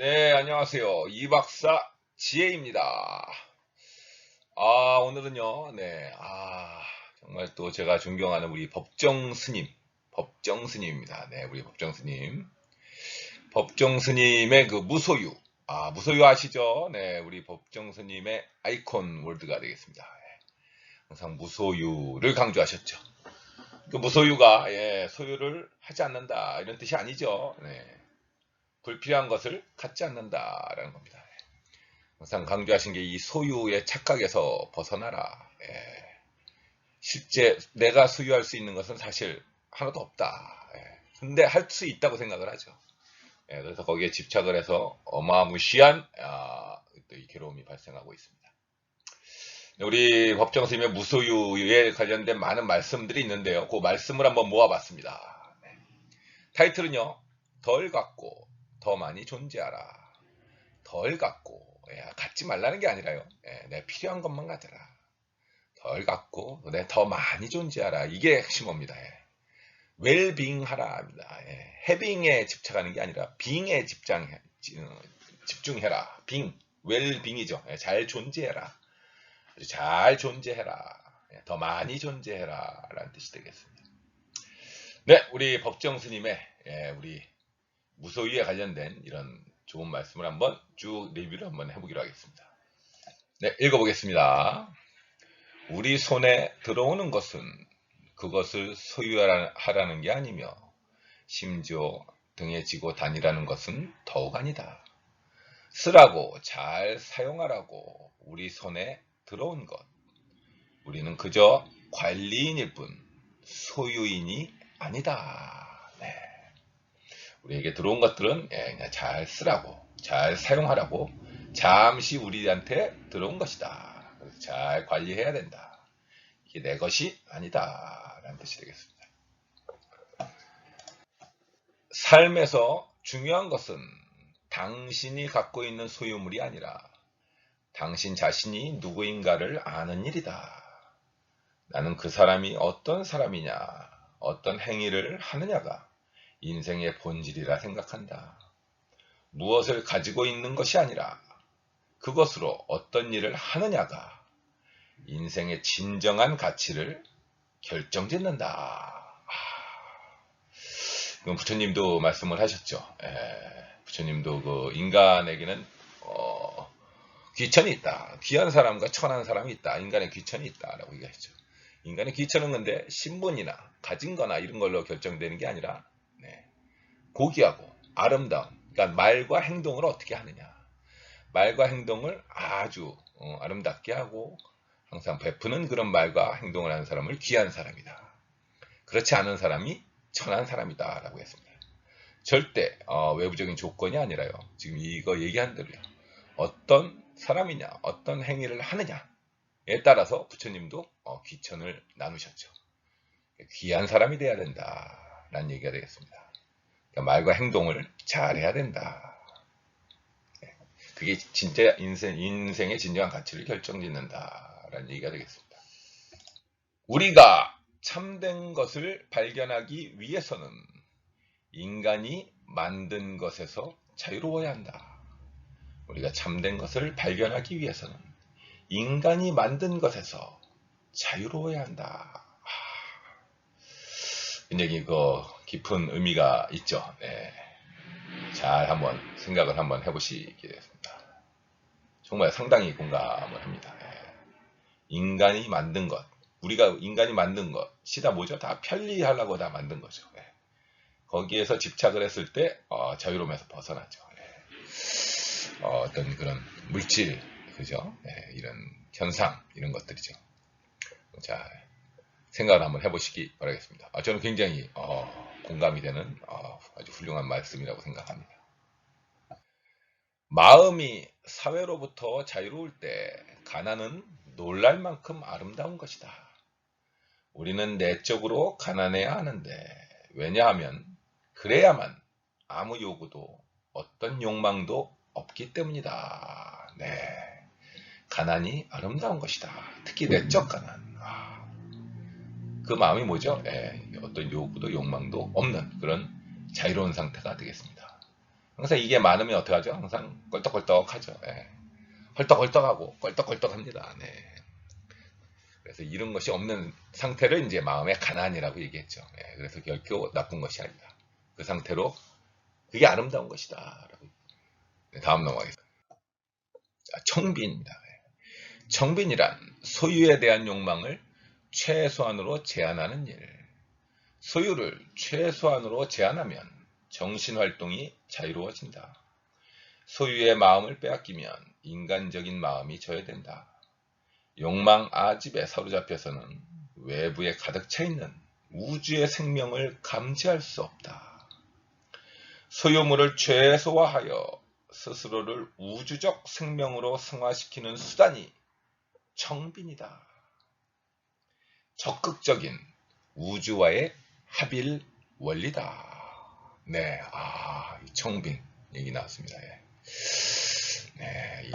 네, 안녕하세요. 이박사 지혜입니다. 아, 오늘은요, 네, 아, 정말 또 제가 존경하는 우리 법정 스님, 법정 스님입니다. 네, 우리 법정 스님. 법정 스님의 그 무소유, 아, 무소유 아시죠? 네, 우리 법정 스님의 아이콘 월드가 되겠습니다. 예, 항상 무소유를 강조하셨죠. 그 무소유가, 예, 소유를 하지 않는다, 이런 뜻이 아니죠. 네. 불필요한 것을 갖지 않는다라는 겁니다. 항상 강조하신 게 이 소유의 착각에서 벗어나라. 예. 실제 내가 소유할 수 있는 것은 사실 하나도 없다. 예. 근데 할 수 있다고 생각을 하죠. 예. 그래서 거기에 집착을 해서 어마무시한 아, 또이 괴로움이 발생하고 있습니다. 우리 법정 스님의 무소유에 관련된 많은 말씀들이 있는데요. 그 말씀을 한번 모아봤습니다. 네. 타이틀은요. 덜 갖고 더 많이 존재하라. 덜 갖고 예, 갖지 말라는 게 아니라요. 예, 내 필요한 것만 가져라. 덜 갖고 내 더 많이 존재하라. 이게 핵심입니다. 예. 웰빙 하라입니다. 예, 해빙에 집착하는 게 아니라 빙에 집장 어, 집중해라. 빙 웰빙이죠. 예, 잘 존재해라. 잘 존재해라. 예, 더 많이 존재해라. 라는 뜻이 되겠습니다. 네, 우리 법정 스님의 예, 우리 무소유에 관련된 이런 좋은 말씀을 한번 쭉 리뷰를 한번 해보기로 하겠습니다. 네, 읽어보겠습니다. 우리 손에 들어오는 것은 그것을 소유하라는 게 아니며 심지어 등에 지고 다니라는 것은 더욱 아니다. 쓰라고 잘 사용하라고 우리 손에 들어온 것. 우리는 그저 관리인일 뿐 소유인이 아니다. 우리에게 들어온 것들은 예, 그냥 잘 쓰라고, 잘 사용하라고 잠시 우리한테 들어온 것이다. 그래서 잘 관리해야 된다. 이게 내 것이 아니다. 라는 뜻이 되겠습니다. 삶에서 중요한 것은 당신이 갖고 있는 소유물이 아니라 당신 자신이 누구인가를 아는 일이다. 나는 그 사람이 어떤 사람이냐, 어떤 행위를 하느냐가 인생의 본질이라 생각한다. 무엇을 가지고 있는 것이 아니라 그것으로 어떤 일을 하느냐가 인생의 진정한 가치를 결정짓는다. 아, 부처님도 말씀을 하셨죠. 에, 부처님도 그 인간에게는 어, 귀천이 있다. 귀한 사람과 천한 사람이 있다. 인간의 귀천이 있다라고 얘기하죠. 인간의 귀천은 근데 신분이나 가진 거나 이런 걸로 결정되는 게 아니라 고귀하고 아름다운 그러니까 말과 행동을 어떻게 하느냐 말과 행동을 아주 어, 아름답게 하고 항상 베푸는 그런 말과 행동을 하는 사람을 귀한 사람이다. 그렇지 않은 사람이 천한 사람이다 라고 했습니다. 절대 어, 외부적인 조건이 아니라요. 지금 이거 얘기한 대로요. 어떤 사람이냐 어떤 행위를 하느냐에 따라서 부처님도 어, 귀천을 나누셨죠. 귀한 사람이 돼야 된다 라는 얘기가 되겠습니다. 그러니까 말과 행동을 잘 해야 된다. 네. 그게 진짜 인생, 인생의 진정한 가치를 결정짓는다라는 얘기가 되겠습니다. 우리가 참된 것을 발견하기 위해서는 인간이 만든 것에서 자유로워야 한다. 우리가 참된 것을 발견하기 위해서는 인간이 만든 것에서 자유로워야 한다. 굉장히 그 깊은 의미가 있죠. 네. 잘 한번 생각을 한번 해보시게 되겠습니다. 정말 상당히 공감을 합니다. 네. 인간이 만든 것, 우리가 인간이 만든 것이 다 뭐죠? 다 편리하려고 다 만든 거죠. 네. 거기에서 집착을 했을 때 어, 자유로움에서 벗어나죠. 네. 어, 떤 그런 물질, 그죠? 네, 이런 현상, 이런 것들이죠. 자, 생각을 한번 해보시기 바라겠습니다. 아, 저는 굉장히 어, 공감이 되는 어, 아주 훌륭한 말씀이라고 생각합니다. 마음이 사회로부터 자유로울 때 가난은 놀랄 만큼 아름다운 것이다. 우리는 내적으로 가난해야 하는데 왜냐하면 그래야만 아무 요구도 어떤 욕망도 없기 때문이다. 네. 가난이 아름다운 것이다. 특히 내적 가난. 그 마음이 뭐죠? 예, 어떤 요구도 욕망도 없는 그런 자유로운 상태가 되겠습니다. 항상 이게 많으면 어떡하죠? 항상 껄떡껄떡하죠. 예. 헐떡헐떡하고 껄떡껄떡합니다. 네. 그래서 이런 것이 없는 상태를 이제 마음의 가난이라고 얘기했죠. 예. 그래서 결코 나쁜 것이 아니다. 그 상태로 그게 아름다운 것이다. 네, 다음 넘어가겠습니다. 자, 청빈입니다. 예. 청빈이란 소유에 대한 욕망을 최소한으로 제한하는 일. 소유를 최소한으로 제한하면 정신활동이 자유로워진다. 소유의 마음을 빼앗기면 인간적인 마음이 저해된다. 욕망 아집에 사로잡혀서는 외부에 가득 차 있는 우주의 생명을 감지할 수 없다. 소유물을 최소화하여 스스로를 우주적 생명으로 승화시키는 수단이 청빈이다. 적극적인 우주와의 합일 원리다. 네, 아, 이 청빈 얘기 나왔습니다. 예. 네, 이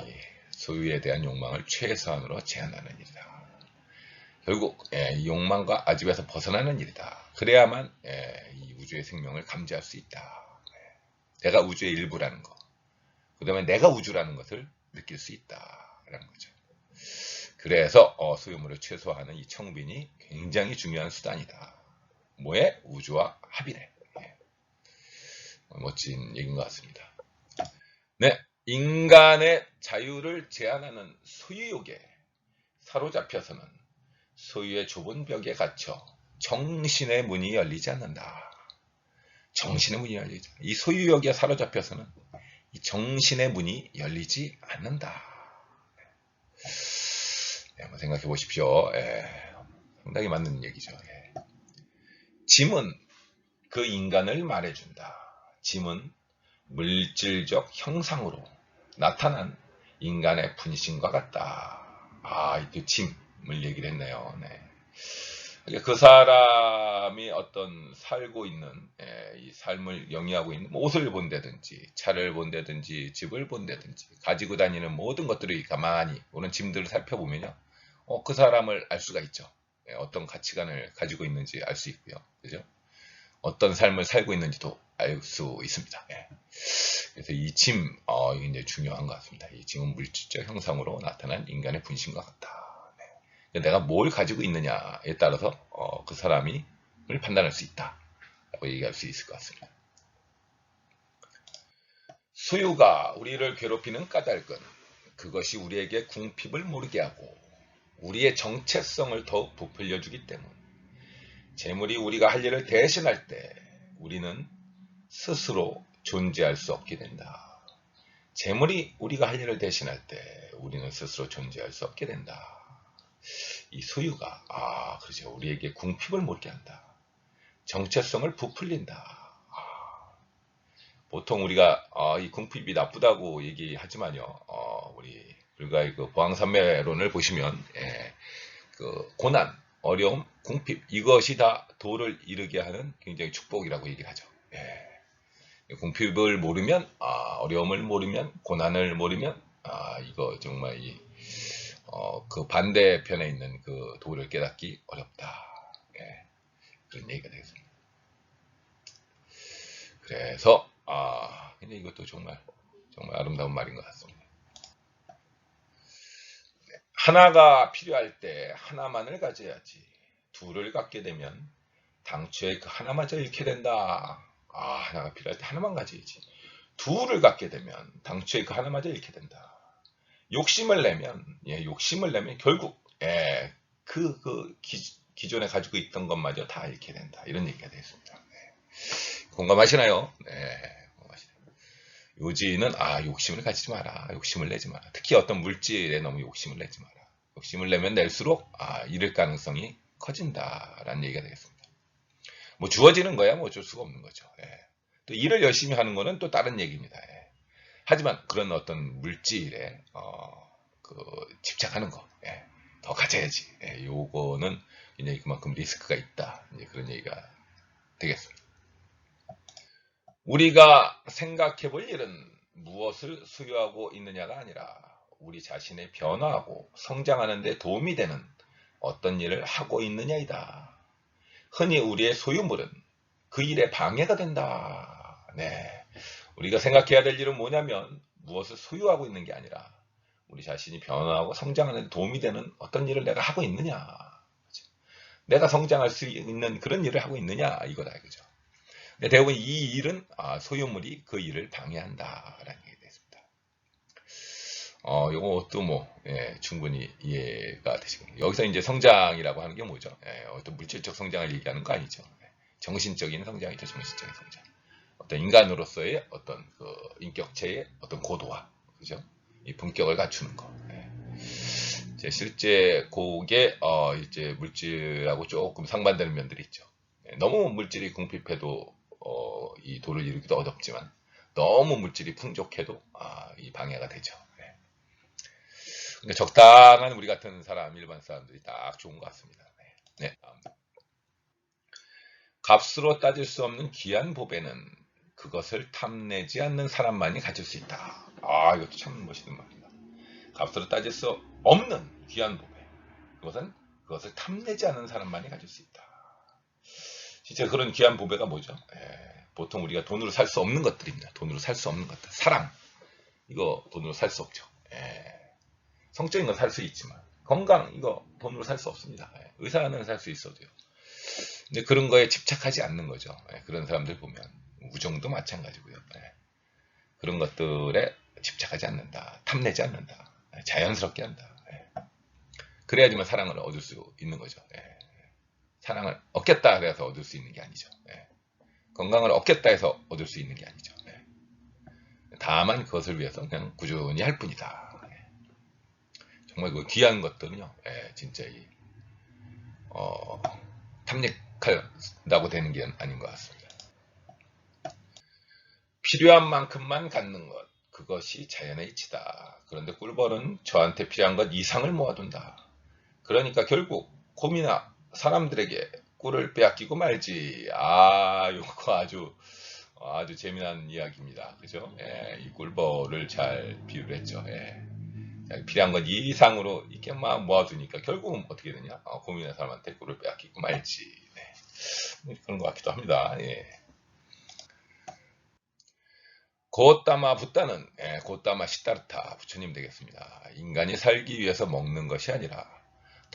소유에 대한 욕망을 최소한으로 제한하는 일이다. 결국 예, 이 욕망과 아집에서 벗어나는 일이다. 그래야만 예, 이 우주의 생명을 감지할 수 있다. 예. 내가 우주의 일부라는 거. 그 다음에 내가 우주라는 것을 느낄 수 있다라는 거죠. 그래서 어, 소유물을 최소화하는 이 청빈이 굉장히 중요한 수단이다. 뭐에? 우주와 합의래. 예. 멋진 얘기인 것 같습니다. 네, 인간의 자유를 제한하는 소유욕에 사로잡혀서는 소유의 좁은 벽에 갇혀 정신의 문이 열리지 않는다. 정신의 문이 열리지. 이 소유욕에 사로잡혀서는 이 정신의 문이 열리지 않는다. 네, 한번 생각해 보십시오. 예, 상당히 맞는 얘기죠. 예. 짐은 그 인간을 말해준다. 짐은 물질적 형상으로 나타난 인간의 분신과 같다. 아, 이게 짐을 얘기를 했네요. 네. 그 사람이 어떤 살고 있는 예, 이 삶을 영위하고 있는 뭐 옷을 본다든지 차를 본다든지 집을 본다든지 가지고 다니는 모든 것들을 가만히 오는 짐들을 살펴보면요, 어, 그 사람을 알 수가 있죠. 예, 어떤 가치관을 가지고 있는지 알 수 있고요, 그죠? 어떤 삶을 살고 있는지도 알 수 있습니다. 예. 그래서 이 짐, 어, 이게 이제 중요한 것 같습니다. 이 짐은 물질적 형상으로 나타난 인간의 분신과 같다. 네. 내가 뭘 가지고 있느냐에 따라서 어, 그 사람이 을 판단할 수 있다. 라고 얘기할 수 있을 것 같습니다. 소유가 우리를 괴롭히는 까닭은 그것이 우리에게 궁핍을 모르게 하고 우리의 정체성을 더욱 부풀려 주기 때문. 재물이 우리가 할 일을 대신할 때 우리는 스스로 존재할 수 없게 된다. 재물이 우리가 할 일을 대신할 때 우리는 스스로 존재할 수 없게 된다. 이 소유가 아 그렇죠 우리에게 궁핍을 모르게 한다. 정체성을 부풀린다. 아, 보통 우리가 아, 이 궁핍이 나쁘다고 얘기하지만요. 어, 우리 불가의 그 보항산매론을 보시면 예, 그 고난, 어려움, 궁핍 이것이 다 도를 이루게 하는 굉장히 축복이라고 얘기를 하죠. 예. 궁핍을 모르면 아, 어려움을 모르면 고난을 모르면 아, 이거 정말 이, 어, 그 반대편에 있는 그 도를 깨닫기 어렵다. 예. 그런 얘기가 되겠습니다. 그래서 아, 근데 이것도 정말 정말 아름다운 말인 것 같습니다. 네. 하나가 필요할 때 하나만을 가져야지. 둘을 갖게 되면 당초에 그 하나마저 잃게 된다. 아, 하나가 필요할 때 하나만 가져야지. 둘을 갖게 되면 당초에 그 하나마저 잃게 된다. 욕심을 내면, 예, 욕심을 내면 결국, 예, 그, 그, 기, 기존에 가지고 있던 것마저 다 잃게 된다. 이런 얘기가 되겠습니다. 네. 공감하시나요? 네. 요지는, 아, 욕심을 가지지 마라. 욕심을 내지 마라. 특히 어떤 물질에 너무 욕심을 내지 마라. 욕심을 내면 낼수록, 아, 잃을 가능성이 커진다라는 얘기가 되겠습니다. 뭐 주어지는 거야 뭐 어쩔 수가 없는 거죠. 예. 또 일을 열심히 하는 거는 또 다른 얘기입니다. 예. 하지만 그런 어떤 물질에 어, 그 집착하는 거, 예. 더 가져야지. 예. 요거는 굉장히 그만큼 리스크가 있다. 이제 그런 얘기가 되겠습니다. 우리가 생각해 볼 일은 무엇을 소유하고 있느냐가 아니라 우리 자신의 변화하고 성장하는 데 도움이 되는 어떤 일을 하고 있느냐이다. 흔히 우리의 소유물은 그 일에 방해가 된다. 네. 우리가 생각해야 될 일은 뭐냐면 무엇을 소유하고 있는 게 아니라 우리 자신이 변화하고 성장하는 데 도움이 되는 어떤 일을 내가 하고 있느냐. 그죠? 내가 성장할 수 있는 그런 일을 하고 있느냐 이거다 그죠. 근데 대부분 이 일은 아, 소유물이 그 일을 방해한다라는 얘기 됐습니다. 어, 요것도 뭐 예, 충분히 이해가 되시군요. 여기서 이제 성장이라고 하는 게 뭐죠? 예, 어떤 물질적 성장을 얘기하는 거 아니죠. 예, 정신적인 성장이죠, 정신적인 성장. 어떤 인간으로서의 어떤 그 인격체의 어떤 고도화, 그죠? 이 품격을 갖추는 거. 예. 이제 실제 그게 어 이제 물질하고 조금 상반되는 면들이 있죠. 예, 너무 물질이 궁핍해도 어, 이 도를 이루기도 어렵지만 너무 물질이 풍족해도 아, 이 방해가 되죠. 예. 근데 적당한 우리 같은 사람, 일반 사람들이 딱 좋은 것 같습니다. 네. 네. 값으로 따질 수 없는 귀한 보배는 그것을 탐내지 않는 사람만이 가질 수 있다. 아, 이것도 참 멋있는 말입니다. 값으로 따질 수 없는 귀한 보배. 그것은 그것을 탐내지 않는 사람만이 가질 수 있다. 진짜 그런 귀한 보배가 뭐죠? 예, 보통 우리가 돈으로 살 수 없는 것들입니다. 돈으로 살 수 없는 것들. 사랑. 이거 돈으로 살 수 없죠. 예, 성적인 건 살 수 있지만 건강 이거 돈으로 살 수 없습니다. 예, 의사는 살 수 있어도요. 근데 그런 거에 집착하지 않는 거죠. 예, 그런 사람들 보면 우정도 마찬가지고요. 예, 그런 것들에 집착하지 않는다. 탐내지 않는다. 예, 자연스럽게 한다. 예. 그래야지만 사랑을 얻을 수 있는 거죠. 예. 사랑을 얻겠다 해서 얻을 수 있는 게 아니죠. 예. 건강을 얻겠다 해서 얻을 수 있는 게 아니죠. 예. 다만 그것을 위해서 그냥 꾸준히 할 뿐이다. 예. 정말 그 귀한 것들은요, 예, 진짜 이, 어, 탐닉한다고 되는 게 아닌 것 같습니다. 필요한 만큼만 갖는 것, 그것이 자연의 이치다. 그런데 꿀벌은 저한테 필요한 것 이상을 모아둔다. 그러니까 결국 곰이나 사람들에게 꿀을 빼앗기고 말지. 아, 이거 아주 아주 재미난 이야기입니다. 그죠? 예, 이 꿀벌을 잘 비유를 했죠. 예. 필요한 건 이상으로 이렇게 막 모아두니까 결국은 어떻게 되냐? 어, 고민한 사람한테 꿀을 빼앗기고 말지. 네. 그런 것 같기도 합니다. 예. 고따마 붓다는 예, 고따마 시타르타 부처님 되겠습니다. 인간이 살기 위해서 먹는 것이 아니라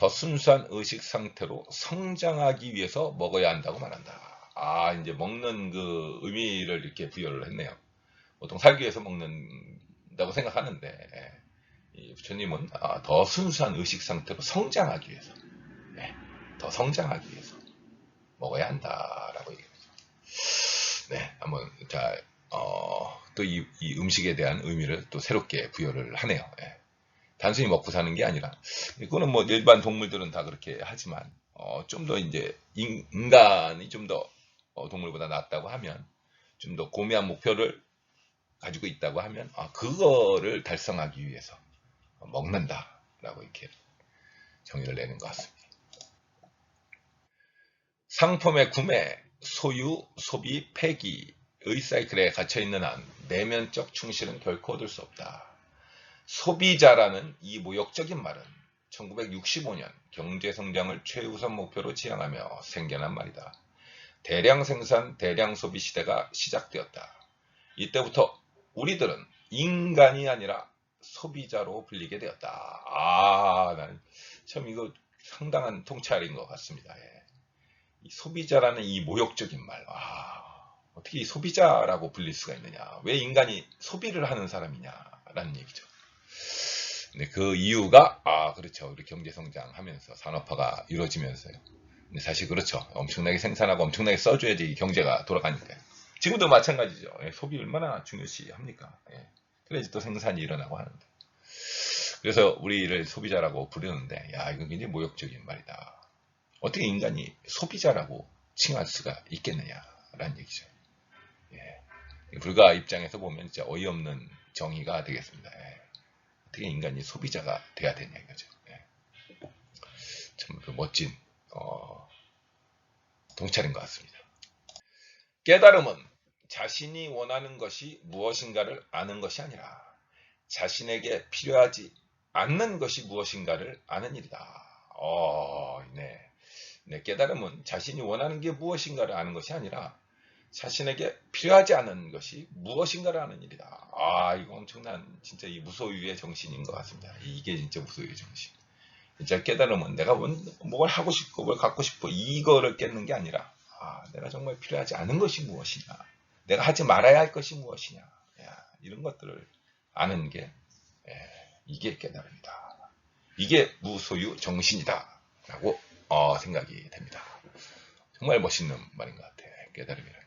더 순수한 의식 상태로 성장하기 위해서 먹어야 한다고 말한다. 아, 이제 먹는 그 의미를 이렇게 부여를 했네요. 보통 살기 위해서 먹는다고 생각하는데, 예, 이 부처님은 아, 더 순수한 의식 상태로 성장하기 위해서, 예, 더 성장하기 위해서 먹어야 한다라고 얘기합니다. 네, 한번 자, 어, 또이 음식에 대한 의미를 또 새롭게 부여를 하네요. 예. 단순히 먹고 사는 게 아니라 이거는 뭐 일반 동물들은 다 그렇게 하지만 어, 좀 더 이제 인, 간이 좀더 어, 동물보다 낫다고 하면 좀 더 고미한 목표를 가지고 있다고 하면 아, 그거를 달성하기 위해서 먹는다라고 이렇게 정의를 내는 것 같습니다. 상품의 구매, 소유, 소비, 폐기의 사이클에 갇혀 있는 한 내면적 충실은 결코 얻을 수 없다. 소비자라는 이 모욕적인 말은 1965년 경제 성장을 최우선 목표로 지향하며 생겨난 말이다. 대량 생산, 대량 소비 시대가 시작되었다. 이때부터 우리들은 인간이 아니라 소비자로 불리게 되었다. 아, 난참 이거 상당한 통찰인 것 같습니다. 예. 이 소비자라는 이 모욕적인 말, 아, 어떻게 이 소비자라고 불릴 수가 있느냐? 왜 인간이 소비를 하는 사람이냐라는 얘기죠. 네, 그 이유가 아 그렇죠 우리 경제 성장하면서 산업화가 이루어지면서요. 근데 사실 그렇죠. 엄청나게 생산하고 엄청나게 써줘야지 경제가 돌아가니까요. 지금도 마찬가지죠. 예, 소비 얼마나 중요시 합니까? 예, 그래야지 또 생산이 일어나고 하는데. 그래서 우리를 소비자라고 부르는데 야 이건 굉장히 모욕적인 말이다. 어떻게 인간이 소비자라고 칭할 수가 있겠느냐라는 얘기죠. 예. 불가 입장에서 보면 진짜 어이없는 정의가 되겠습니다. 예. 어떻게 인간이 소비자가 돼야 되냐 이거죠. 예. 참그 멋진 어, 동찰인 것 같습니다. 깨달음은 자신이 원하는 것이 무엇인가를 아는 것이 아니라 자신에게 필요하지 않는 것이 무엇인가를 아는 일이다. 어, 네. 네, 깨달음은 자신이 원하는 게 무엇인가를 아는 것이 아니라 자신에게 필요하지 않은 것이 무엇인가를 아는 일이다. 아, 이거 엄청난 진짜 이 무소유의 정신인 것 같습니다. 이게 진짜 무소유의 정신. 진짜 깨달으면 내가 뭔- 뭘 하고 싶고 뭘 갖고 싶고 이거를 깨는 게 아니라 아, 내가 정말 필요하지 않은 것이 무엇이냐. 내가 하지 말아야 할 것이 무엇이냐. 야, 이런 것들을 아는 게 예, 이게 깨달음이다. 이게 무소유 정신이다. 라고 어, 생각이 됩니다. 정말 멋있는 말인 것 같아요. 예.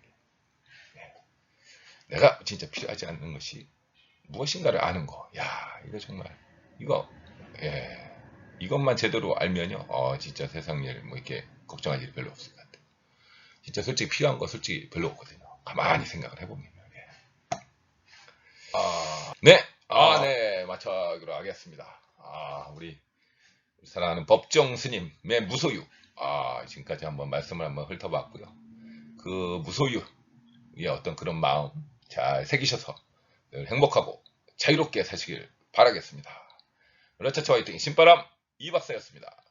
내가 진짜 필요하지 않는 것이 무엇인가를 아는 거. 야, 이거 정말 이거 예. 이것만 제대로 알면요. 어, 진짜 세상 일 뭐 이렇게 걱정할 일이 별로 없을 것 같아요. 진짜 솔직히 필요한 거 솔직히 별로 없거든요. 가만히 생각을 해보면. 예. 아, 네. 아, 네. 마쳐하기로 하겠습니다. 아, 우리 사랑하는 법정 스님의 무소유. 아, 지금까지 한번 말씀을 한번 훑어봤고요. 그 무소유의 어떤 그런 마음 잘 새기셔서 늘 행복하고 자유롭게 사시길 바라겠습니다. 르차차 화이팅 신바람 이박사였습니다.